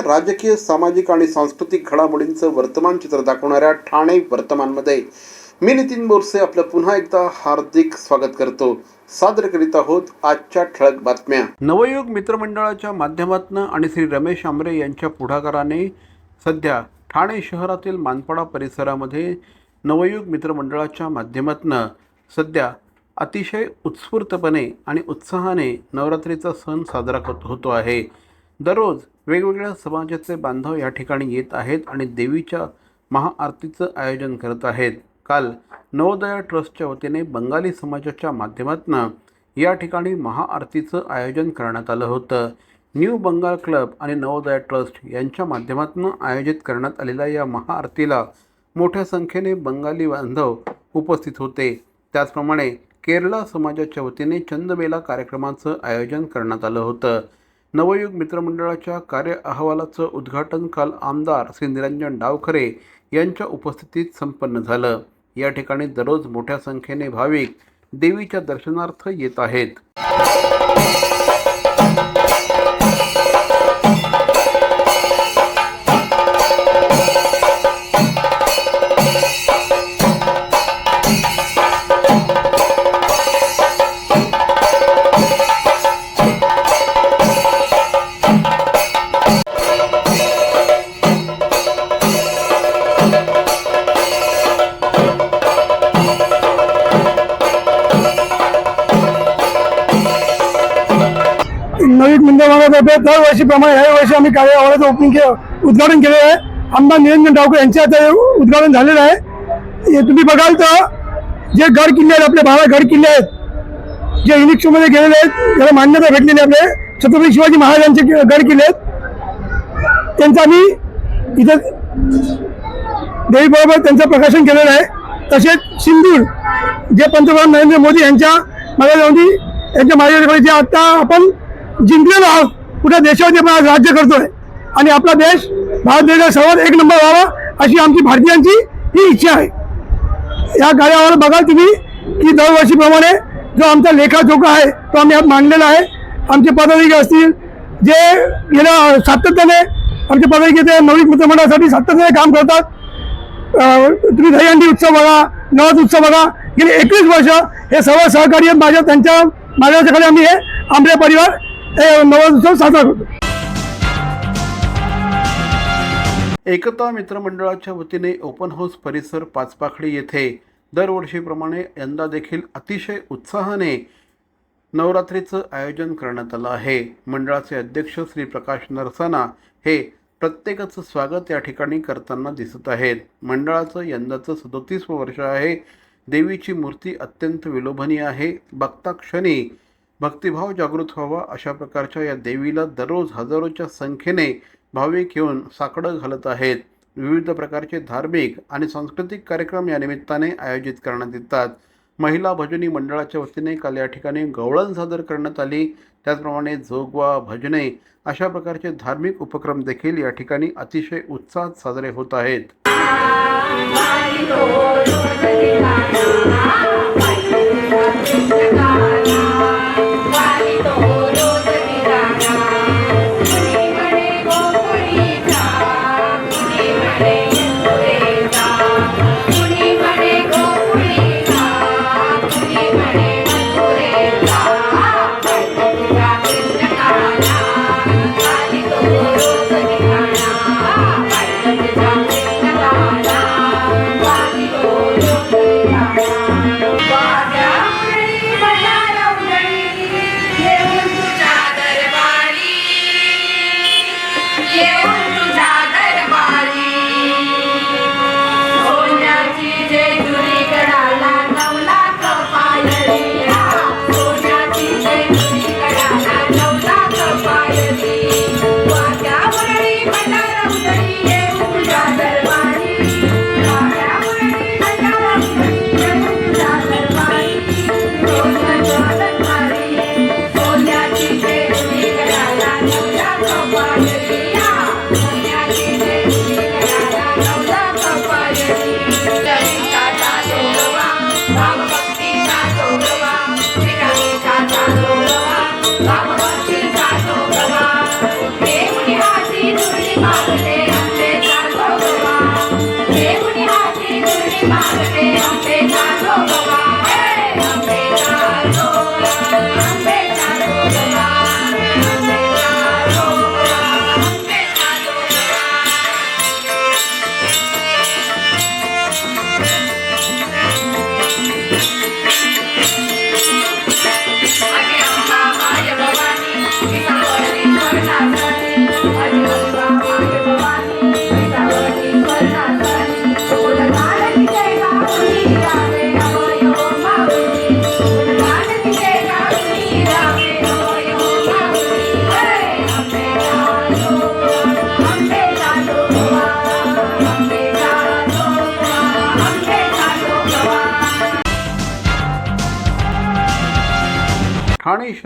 जिल्ह्याच्या राजकीय सामाजिक आणि सांस्कृतिक घडामोडींचं वर्तमान चित्र दाखवणाऱ्या ठाणे वर्तमानमध्ये मी नितीन बोरसे आपलं पुन्हा एकदा हार्दिक स्वागत करतो. सादर करीत आहोत आजच्या ठळक बातम्या. नवयुग मित्रमंडळाच्या माध्यमातून आणि श्री रमेश आमरे यांच्या पुढाकाराने सध्या ठाणे शहरातील मानपाडा परिसरामध्ये नवयुग मित्रमंडळाच्या माध्यमातून सध्या अतिशय उत्स्फूर्तपणे आणि उत्साहाने नवरात्रीचा सण साजरा होतो आहे. दररोज वेगवेगळ्या समाजाचे बांधव या ठिकाणी येत आहेत आणि देवीच्या महाआरतीचं आयोजन करत आहेत. काल नवोदया ट्रस्टच्या वतीने बंगाली समाजाच्या माध्यमातून या ठिकाणी महाआरतीचं आयोजन करण्यात आलं होतं. न्यू बंगाल क्लब आणि नवोदया ट्रस्ट यांच्या माध्यमातून आयोजित करण्यात आलेल्या या महाआरतीला मोठ्या संख्येने बंगाली बांधव उपस्थित होते. त्याचप्रमाणे केरला समाजाच्या वतीने चंदमेला कार्यक्रमाचं आयोजन करण्यात आलं होतं. नवयुग मित्रमंडळाच्या कार्य अहवालाचं उद्घाटन काल आमदार श्री निरंजन डावखरे यांच्या उपस्थितीत संपन्न झालं. या ठिकाणी दररोज मोठ्या संख्येने भाविक देवीच्या दर्शनार्थ येत आहेत. नवीन दरवर्षीप्रमाणे ह्या वर्षी आम्ही कार्यालयाचं ओपनिंग केलं उद्घाटन केलेलं आहे. आमदार निरंजन डावकर यांच्या आता उद्घाटन झालेलं आहे. तुम्ही बघाल तर जे गड किल्ले आहेत आपले बारा गड किल्ले आहेत जे इलेक्शनमध्ये गेलेले आहेत ज्याला मान्यता भेटलेली आहे आपले. छत्रपती शिवाजी महाराजांचे गड किल्ले आहेत. त्यांचा आम्ही इथं देवीबरोबर त्यांचं प्रकाशन केलेलं आहे. तसेच सिंदूर जे पंतप्रधान नरेंद्र मोदी यांच्या मार्गदर्शनाखाली यांच्या मार्गदर्शनाखाली जे आता आपण जिंकलेलो आहोत. कुठल्या देशावरती आपण राज्य करतोय. आणि आपला देश भारत देशात सर्वात एक नंबर व्हावा अशी आमची भारतीयांची ही इच्छा आहे. या कार्यावर बघाल तुम्ही की दरवर्षीप्रमाणे जो आमचा लेखाजोखा आहे तो आम्ही आज मांडलेला आहे. आमचे पदाधिकारी असतील जे गेल्या सातत्याने आमचे पदाधिकारी ते नवीन मित्रमंडळासाठी सातत्याने काम करतात. तुम्ही दहीहंडी उत्सव बघा नवाज उत्सव बघा. गेली एकवीस वर्ष हे सर्व सहकारी माझ्या त्यांच्या माझ्याकडे आम्ही हे आंबे परिवार हे साजरा करतो. एकता मित्रमंडळाच्या वतीने ओपन हाऊस परिसर पाचपाखडी येथे दरवर्षीप्रमाणे यंदा देखील अतिशय उत्साहाने नवरात्रीचं आयोजन करण्यात आलं आहे. मंडळाचे अध्यक्ष श्री प्रकाश नरसाना हे प्रत्येकाचं स्वागत या ठिकाणी करताना दिसत आहेत. मंडळाचं यंदाचं सदोतीसवं वर्ष आहे. देवीची मूर्ती अत्यंत विलोभनीय आहे. बघता क्षणी भक्तिभाव जागृत व्हावा अशा प्रकारच्या या देवीला दररोज हजारोच्या संख्येने भाविक येऊन साकडं घालत आहेत. विविध प्रकारचे धार्मिक आणि सांस्कृतिक कार्यक्रम या निमित्ताने आयोजित करण्यात येतात. महिला भजनी मंडळाच्या वतीने काल या ठिकाणी गवळण सादर करण्यात आली. त्याचप्रमाणे जोगवा भजने अशा प्रकारचे धार्मिक उपक्रम देखील या ठिकाणी अतिशय उत्साहात साजरे होत आहेत.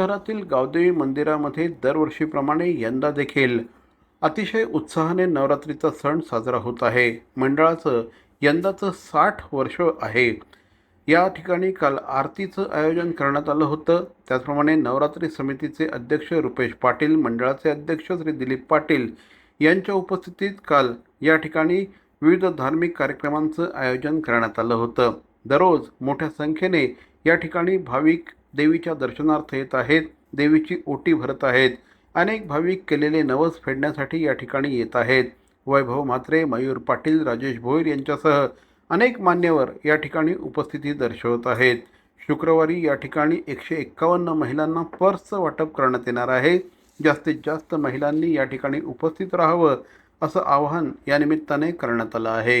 शहरातील गावदेवी मंदिरामध्ये दरवर्षीप्रमाणे यंदा देखील अतिशय उत्साहाने नवरात्रीचा सण साजरा होत आहे. मंडळाचं यंदाचं साठ वर्ष आहे. या ठिकाणी काल आरतीचं आयोजन करण्यात आलं होतं. त्याचप्रमाणे नवरात्री समितीचे अध्यक्ष रुपेश पाटील मंडळाचे अध्यक्ष श्री दिलीप पाटील यांच्या उपस्थितीत काल या ठिकाणी विविध धार्मिक कार्यक्रमांचं आयोजन करण्यात आलं होतं. दररोज मोठ्या संख्येने या ठिकाणी भाविक देवीच्या दर्शनार्थ येत आहेत देवीची ओटी भरत आहेत. अनेक भाविक केलेले नवस फेडण्यासाठी या ठिकाणी येत आहेत. वैभव म्हात्रे मयूर पाटील राजेश भोईर यांच्यासह अनेक मान्यवर या ठिकाणी उपस्थिती दर्शवत आहेत. शुक्रवारी या ठिकाणी एकशे एक्कावन्न महिलांना पर्सचं वाटप करण्यात येणार आहे. जास्तीत जास्त महिलांनी या ठिकाणी उपस्थित राहावं असं आवाहन या निमित्ताने करण्यात आलं आहे.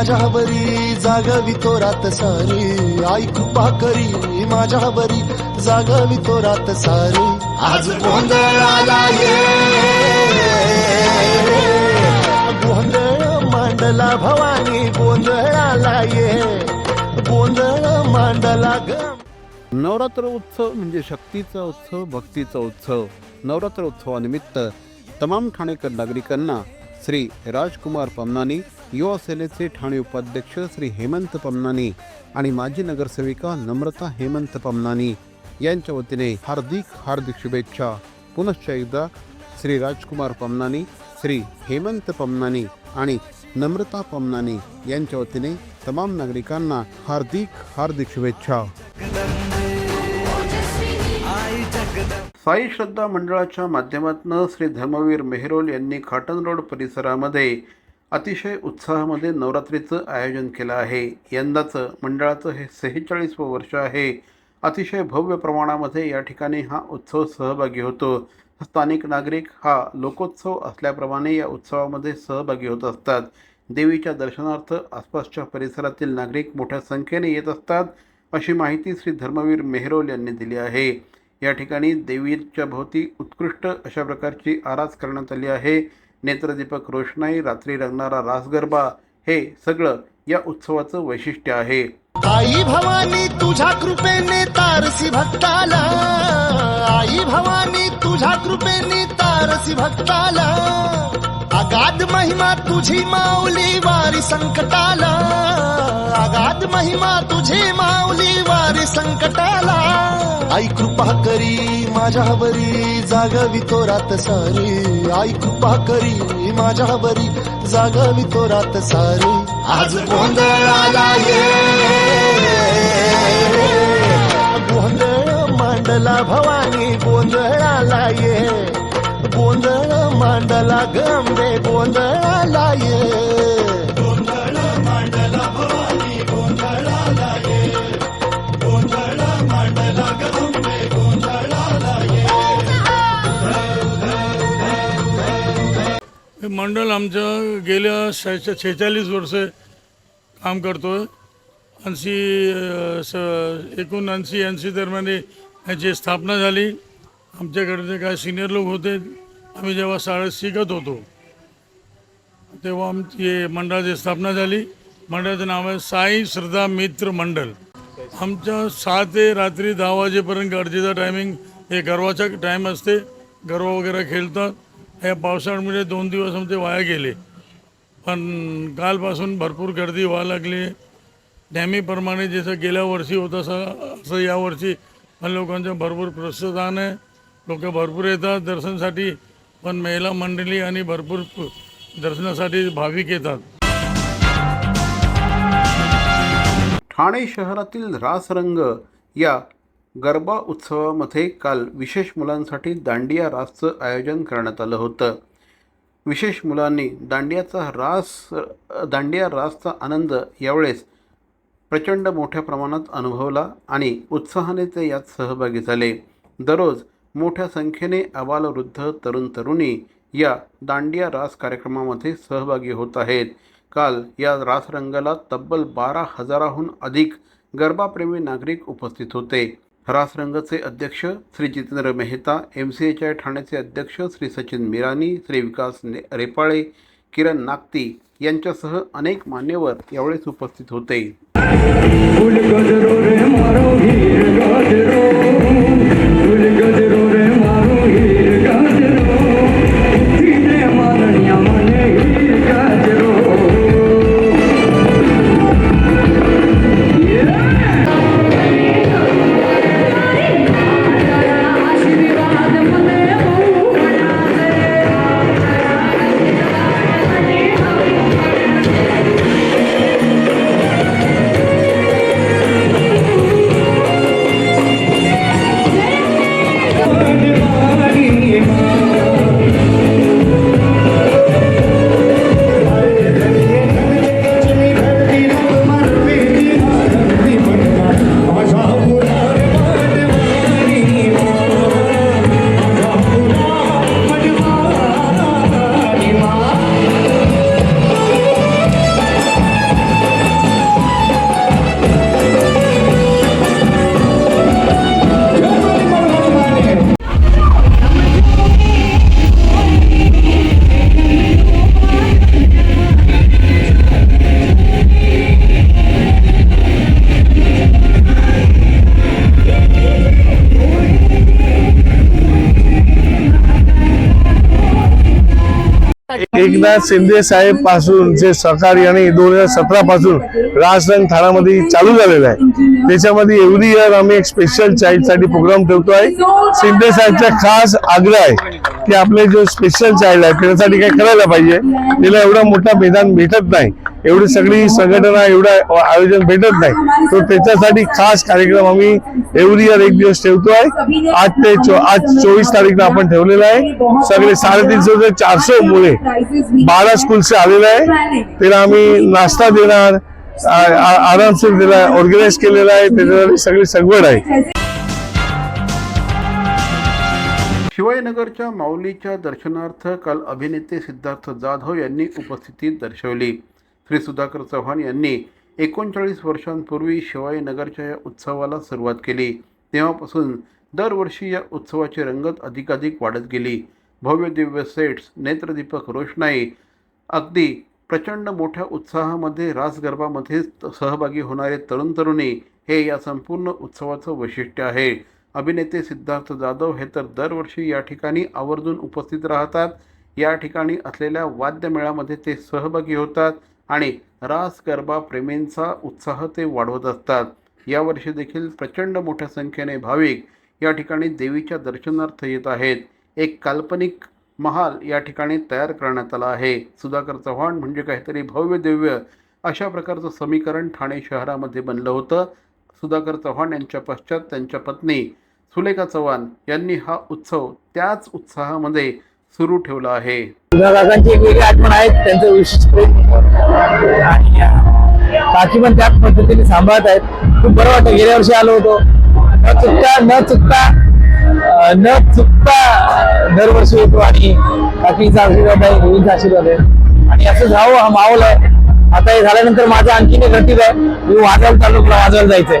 माझ्यावरी जागवी तो रात सारी. आई कृपा करी माझ्यावरी जागवी तो रात सारी. आज गोंधळाला ये. गोंधळ मांडला भवानी गोंधळाला ये. गोंधळ मांडला ग नवरात्र उत्सव म्हणजे शक्तीचा उत्सव भक्तीचा उत्सव. नवरात्र उत्सवानिमित्त तमाम ठाणेकर नागरिकांना श्री राजकुमार पमनानी युवा सेनेचे ठाणे उपाध्यक्ष श्री हेमंत पमनानी आणि माजी नगरसेविका नम्रता हेमंत पमनानी यांच्या वतीने हार्दिक हार्दिक शुभेच्छा. पुनश्च एकदा श्री राजकुमार पमनानी श्री हेमंत पमनानी आणि नम्रता पमनानी यांच्या वतीने तमाम नागरिकांना हार्दिक हार्दिक शुभेच्छा. साई श्रद्धा मंडळाच्या माध्यमातून श्री धर्मवीर मेहरोल यांनी खाटन रोड परिसरामध्ये अतिशय उत्साहामध्ये नवरात्रीचं आयोजन केलं आहे. यंदाचं मंडळाचं हे सेहेचाळीसवं वर्ष आहे. अतिशय भव्य प्रमाणामध्ये या ठिकाणी हा उत्सव सहभागी होतो. स्थानिक नागरिक हा लोकोत्सव असल्याप्रमाणे या उत्सवामध्ये सहभागी होत असतात. देवीच्या दर्शनार्थ आसपासच्या परिसरातील नागरिक मोठ्या संख्येने येत असतात अशी माहिती श्री धर्मवीर मेहरोल यांनी दिली आहे. या ठिकाणी देवीच्या भोवती उत्कृष्ट अशा प्रकारची आरास करण्यात आली आहे. नेत्रदीपक रोषणाई रात्री रंगणारा रासगरबा हे सगळं या उत्सवाचं वैशिष्ट्य आहे. आई भवानी तुझ्या कृपेने तारसी भक्ताला. आई भवानी तुझ्या कृपेने तारसी भक्ताला. अगाध महिमा तुझी माऊली वारी संकटाला. अगाध महिमा तुझी माऊली वारी संकटाला. आई कृपा करी. माझ्यावरी जागावी तो रात सारी. आई कृपा करी माझ्यावरी जागावी तो रात सारी. आज गोंधळाला ये. गोंधळ मांडला भवानी गोंधळाला ये. गोंधळ मांडला गंबे गोंधळाला ये. मंडळ आमचं गेल्या शेहेचा शेहेचाळीस वर्ष काम करतो आहे ऐंशी स एकोणऐंशी ऐंशी दरम्यान याची स्थापना झाली. आमच्याकडचे काय सिनियर लोक होते आम्ही जेव्हा शाळेत शिकत होतो तेव्हा आमची मंडळाची स्थापना झाली. मंडळाचं नाव आहे साई श्रद्धा मित्र मंडळ आमच्या सहा ते रात्री दहा वाजेपर्यंत गरजेचा टायमिंग हे गरवाचा टाईम असते. गरवा वगैरे खेळतात. या पावसाळ्यामुळे दोन दिवस आमचे वाया गेले. पण कालपासून भरपूर गर्दी व्हायला लागली. नेहमीप्रमाणे जसं गेल्या वर्षी होतं असं असं यावर्षी पण लोकांचं भरपूर प्रोत्साहन आहे. लोक भरपूर येतात दर्शनासाठी पण महिला मंडळी आणि भरपूर दर्शनासाठी भाविक येतात. ठाणे शहरातील रासरंग या गरबा उत्सवामध्ये काल विशेष मुलांसाठी दांडिया रासचं आयोजन करण्यात आलं होतं. विशेष मुलांनी दांडियाचा रास दांडिया रासचा आनंद यावेळेस प्रचंड मोठ्या प्रमाणात अनुभवला आणि उत्साहाने ते यात सहभागी झाले. दररोज मोठ्या संख्येने अबालवृद्ध तरुण तरुणी या दांडिया रास कार्यक्रमामध्ये सहभागी होत आहेत. काल या रासरंगाला तब्बल बारा हजाराहून अधिक गरबाप्रेमी नागरिक उपस्थित होते. रासरंगचे अध्यक्ष Shri Jitendra Mehta M C H I ठाण्याचे अध्यक्ष श्री सचिन मिरानी श्री विकास ने रेपाळे किरण नागती यांच्यासह अनेक मान्यवर यावेळेस उपस्थित होते. एकनाथ शिंदे साहेबपासून जे सरकारी आणि दोन हजार सतरा पासून राजरंग ठाण्यामध्ये चालू झालेलं आहे. त्याच्यामध्ये एव्हरी इयर आम्ही एक स्पेशल चाइल्डसाठी प्रोग्राम ठेवतो आहे. शिंदे साहेबचा खास आग्रह आहे की आपले जो स्पेशल चाइल्ड आहे त्याच्यासाठी काय करायला पाहिजे. त्याला एवढा मोठा मैदान भेटत नाही. एवढी सगळी संघटना एवढं आयोजन भेटत नाही. तर त्याच्यासाठी खास कार्यक्रम आम्ही एव्हरी इयर एक दिवस ठेवतो आहे. आज ते चो- आज चोवीस तारीखला आपण ठेवलेलं आहे. सगळे साडेतीनशे ते चारशे मुले बारा स्कूलचे आलेले आहे. त्याला आम्ही नाश्ता देणार आरामशीर त्याला ऑर्गनाईज केलेला आहे. त्याच्यासाठी सगळी सगवड आहे. शिवाजीनगरच्या माऊलीच्या दर्शनार्थ काल अभिनेते सिद्धार्थ जाधव यांनी उपस्थिती दर्शवली. श्री सुधाकर चव्हाण यांनी एकोणचाळीस वर्षांपूर्वी शिवाजीनगरच्या या उत्सवाला सुरुवात केली. तेव्हापासून दरवर्षी या उत्सवाची रंगत अधिकाधिक वाढत गेली. भव्य दिव्य सेट्स नेत्रदीपक रोषणाई अगदी प्रचंड मोठ्या उत्साहामध्ये रास गरबामध्ये सहभागी होणारे तरुण तरुणी हे या संपूर्ण उत्सवाचं वैशिष्ट्य आहे. अभिनेते सिद्धार्थ जाधव हे तर दरवर्षी या ठिकाणी आवर्जून उपस्थित राहतात. या ठिकाणी असलेल्या वाद्यमेळामध्ये ते सहभागी होतात. आणि रास गरबा प्रेमींचा उत्साह ते वाढवत असतात. यावर्षी देखील प्रचंड मोठ्या संख्येने भाविक या ठिकाणी देवीच्या दर्शनार्थ येत आहेत. एक काल्पनिक महाल या ठिकाणी तयार करण्यात आला आहे. सुधाकर चव्हाण म्हणजे काहीतरी भव्य दिव्य अशा प्रकारचं समीकरण ठाणे शहरामध्ये बनलं होतं. सुधाकर चव्हाण यांच्या पश्चात त्यांच्या पत्नी सुलेखा चव्हाण यांनी हा उत्सव त्याच उत्साहामध्ये सुरू ठेवला आहे. काकांची एक वेगळी आठवण आहे त्यांचं विशिष्ट आणि काकी पण त्याच पद्धतीने सांभाळत आहेत. खूप बरं वाटतं गेल्या वर्षी आलो होतो. न चुकता न चुकता न चुकता दरवर्षी येतो आणि काकीचा आशीर्वाद आहे देवीचा आशीर्वाद आहे. आणि असं राहावं हा माहोल आहे. आता हे झाल्यानंतर माझं आणखीन एक रतीब आहे. मी वाजवायला चाललो वाजवायला जायचंय.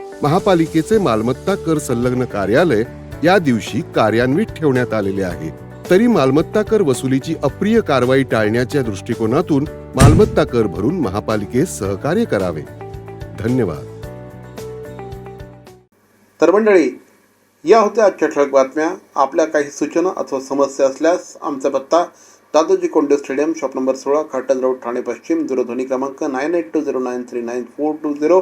महापालिकेचे मालमत्ता कर संलग्न कार्यालय या दिवशी कार्यान्वित ठेवण्यात आलेले आहे. तरी मालमत्ता कर वसुलीची अप्रिय कारवाई टाळण्याच्या दृष्टिकोनातून मालमत्ता कर भरून महापालिकेस सहकार्य करावे. धन्यवाद. तर मंडळी या होत्या आजच्या ठळक बातम्या. आपल्या काही सूचना अथवा समस्या असल्यास आमचा पत्ता Dadoji Konde stadium shop number सोळा खाटन रोड ठाणे पश्चिम दूरध्वनी क्रमांक nine eight two zero nine three nine four two zero.